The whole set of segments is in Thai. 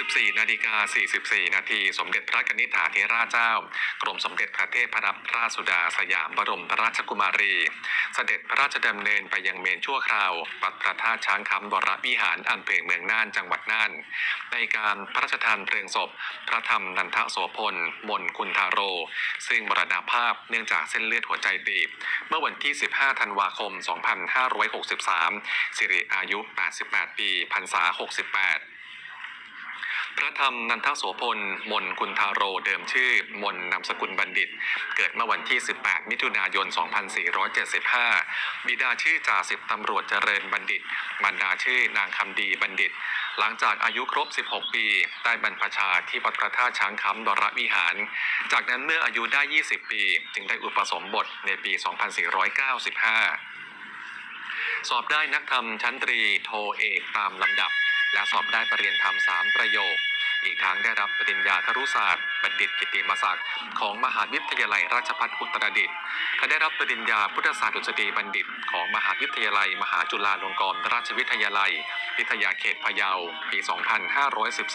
14นาฬิกา44 นาที สมเด็จพระกนิษฐาธิราชเจ้า กรมสมเด็จพระเทพรัตนราชสุดาสยามบรมราชกุมารี เสด็จพระราชดำเนินไปยังเมนชั่วคราววัดพระธาตุช้างคำวรวิหารอำเภอเมืองน่านจังหวัดน่าน ในการพระราชทานเพลิงศพ พระธรรมนันทโสพล มนคุณทาโร ซึ่งมรณภาพเนื่องจากเส้นเลือดหัวใจตีบ เมื่อวันที่ 15 ธันวาคม 2563 สิริอายุ 88 ปีพรรษา 68 พระธรรมนันทโสพล มนกุณทาโรเดิมชื่อ มนนามสกุลบัณฑิต เกิดเมื่อวันที่ 18 มิถุนายน 2475 บิดาชื่อจ่าสิบตำรวจเจริญบัณฑิต มารดาชื่อนางคำดีบัณฑิต หลังจากอายุครบ 16 ปีได้บรรพชาที่วัดพระธาตุช้างคำดรวิหาร จากนั้นเมื่ออายุได้ 20 ปี จึงได้อุปสมบทในปี 2495 สอบได้นักธรรมชั้นตรีโทเอกตามลำดับ และสอบได้ปรริญญาธรรมสามประโยค อีกทั้งได้รับปริญญาครุศาสตร์บัณฑิตกิติมศักดิ์ของมหาวิทยาลัยราชภัฏอุตรดิตถ์และได้รับปริญญาพุทธศาสตร์ดุษฎีบัณฑิต ของมหาวิทยาลัย มหาจุฬาลงกรณราชวิทยาลัย วิทยาเขตพะเยาปี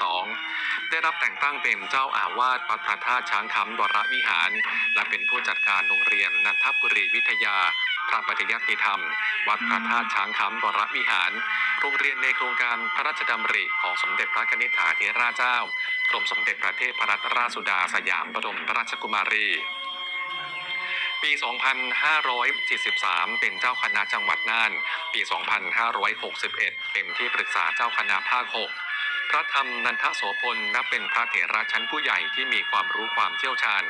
2512 ได้รับแต่งตั้งเป็นเจ้าอาวาสวัดพระธาตุช้างคำวรวิหาร และเป็นผู้จัดการโรงเรียนนันทบุรีวิทยา พระปฏิยัติธรรม วัดพระธาตุช้างคำวรวิหาร โรงเรียนในโครงการพระราชดำริของสมเด็จพระนิษฐาธิราชเจ้ากรมสมเด็จพระเทพรัตนราชสุดาสยามบรมราชกุมารีปี 2573เป็นเจ้าคณะจังหวัดน่าน ปี 2561 เป็นที่ปรึกษาเจ้าคณะภาค 6 พระธรรมนันทโสพลนับเป็นพระเถระชั้นผู้ใหญ่ที่มีความรู้ความเชี่ยวชาญ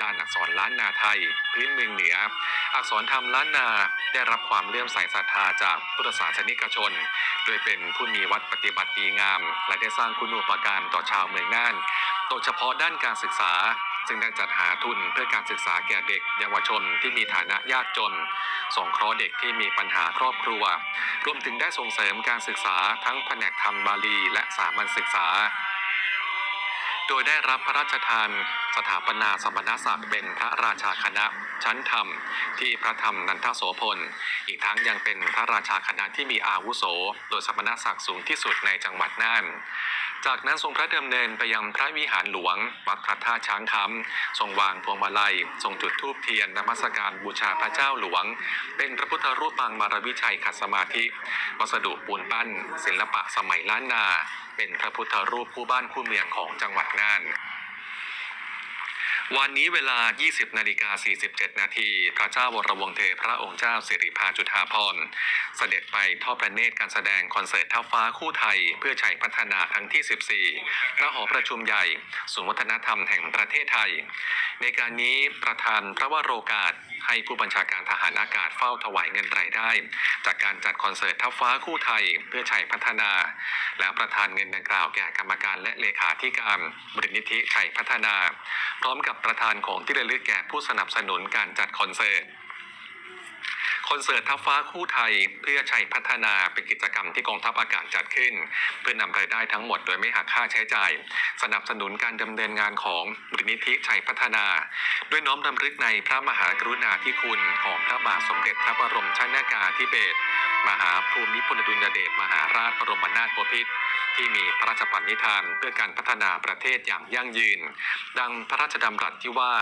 ด้านอักษรล้านนาไทย พื้นเมืองเหนือ อักษรธรรมล้านนาได้รับความเลื่อมใสศรัทธาจากพุทธศาสนิกชน โดยเป็นผู้มีวัดปฏิบัติดีงาม และได้สร้างคุณูปการต่อชาวเมืองน่าน โดยเฉพาะด้านการศึกษา ซึ่งได้จัดหาทุนเพื่อการศึกษาแก่เด็ก เยาวชนที่มีฐานะยากจน สงเคราะห์เด็กที่มีปัญหาครอบครัว รวมถึงได้ส่งเสริมการศึกษาทั้งแผนกธรรมบาลี และสามัญศึกษา โดยได้รับพระราชทานสถาปนาสมณศักดิ์เป็นพระราชาคณะ ชั้นธรรมที่พระธรรมนันทโสพล อีกทั้งยังเป็นพระราชาคณะที่มีอาวุโส โดยสมณศักดิ์สูงที่สุดในจังหวัดน่าน จากนั้นทรงพระดำเนินไปยังพระวิหารหลวง วัดพระธาตุช้างคำทรงวางพวงมาลัย ทรงจุดธูปเทียนนมัสการบูชาพระเจ้าหลวง เป็นพระพุทธรูปปางมารวิชัยขัดสมาธิ วัสดุปูนปั้น ศิลปะสมัยล้านนา เป็นพระพุทธรูปคู่บ้านคู่เมืองของจังหวัดน่าน วันนี้เวลา 20 นาฬิกา 47 นาที พระเจ้าวรวงศ์เธอพระองค์เจ้าสิริพาจุฑาพรเสด็จไปทอดพระเนตรการแสดงคอนเสิร์ตท่าฟ้าคู่ไทย เพื่อชัยพัฒนาครั้งที่ 14 ณ หอประชุมใหญ่ศูนย์วัฒนธรรมแห่งประเทศไทย ในการนี้ประธานพระวโรกาส ให้ผู้บัญชาการทหารอากาศเฝ้าถวายเงินรายได้ จากการจัดคอนเสิร์ตทัพฟ้าคู่ไทยเพื่อชัยพัฒนา และประธานเงินดังกล่าวแก่กรรมการและเลขาธิการบริณิธิชัยพัฒนา พร้อมกับประธานของที่ระลึกแก่ผู้สนับสนุนการจัดคอนเสิร์ต อนเสิร์ตทัพฟ้าคู่ไทยเพื่อชัยพัฒนาเป็นกิจกรรมที่กองทัพอากาศจัดขึ้น เพื่อนำรายได้ทั้งหมดโดยไม่หักค่าใช้จ่าย สนับสนุนการดำเนินงานของบริณิธิชัยพัฒนา ด้วยน้อมดำลึกในพระมหากรุณาธิคุณของพระบาทสมเด็จพระบรมชนากาธิเบศรมหาภูมิพลอดุลยเดชมหาราชบรมนาถบพิตร ที่มีพระราชปณิธานเพื่อการพัฒนาประเทศอย่างยั่งยืน ดังพระราชดำรัสที่ว่า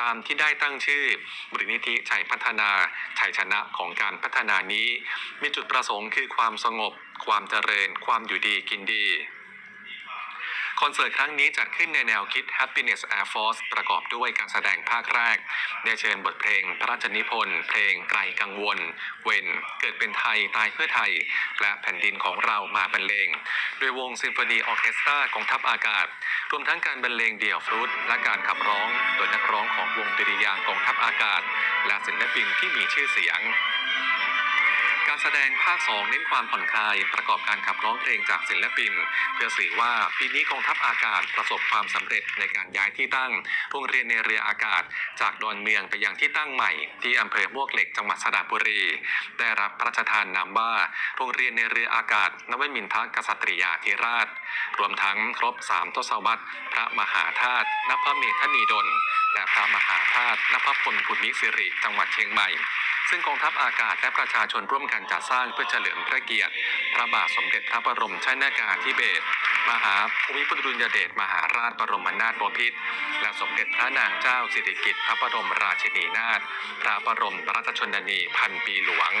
ตามที่ได้ตั้งชื่อบริณิธิชัยพัฒนาชัยชนะของการพัฒนานี้ มีจุดประสงค์คือความสงบ ความเจริญ ความอยู่ดีกินดี อนเสิร์ตครั้งนี้จัดขึ้นในแนวคิด Happiness Air Force ประกอบด้วยการแสดงภาคแรก ได้เชิญบทเพลงพระราชนิพนธ์เพลงไกลกังวล เวนเกิดเป็นไทยตายเพื่อไทย และแผ่นดินของเรามาบรรเลง โดยวงซิมโฟนีออเคสตรากองทัพอากาศ รวมทั้งการบรรเลงเดี่ยวฟรุตและการขับร้องโดยนักร้องของวงดุริยางกองทัพอากาศ และศิลปินที่มีชื่อเสียง แสดงภาค 2 เน้นความผ่อนคลาย ประกอบการขับร้องเพลงจากศิลปิน เพื่อสื่อว่าปีนี้กองทัพอากาศประสบความสำเร็จในการย้ายที่ตั้งโรงเรียนในเรืออากาศ จากดอนเมืองไปยังที่ตั้งใหม่ ที่อำเภอมวกเหล็กจังหวัดสระบุรี ได้รับพระราชทานนามว่าโรงเรียนในเรืออากาศนวมินทกษัตริยาธิราช รวมทั้งครบ3ทศวรรษพระมหาธาตุนพเมธนีดลและพระมหาธาตุนพพลผุนิสิริจังหวัดเชียงใหม่ ซึ่งกองทัพอากาศและประชาชนร่วมกันจัดสร้างเพื่อเฉลิมพระเกียรติ พระบาทสมเด็จพระบรมชนากาธิเบศรมหาภูมิพลอดุลยเดชมหาราชบรมนาถบพิตรและสมเด็จพระนางเจ้าสิริกิติ์พระบรมราชินีนาถพระบรมราชชนนีพันปีหลวง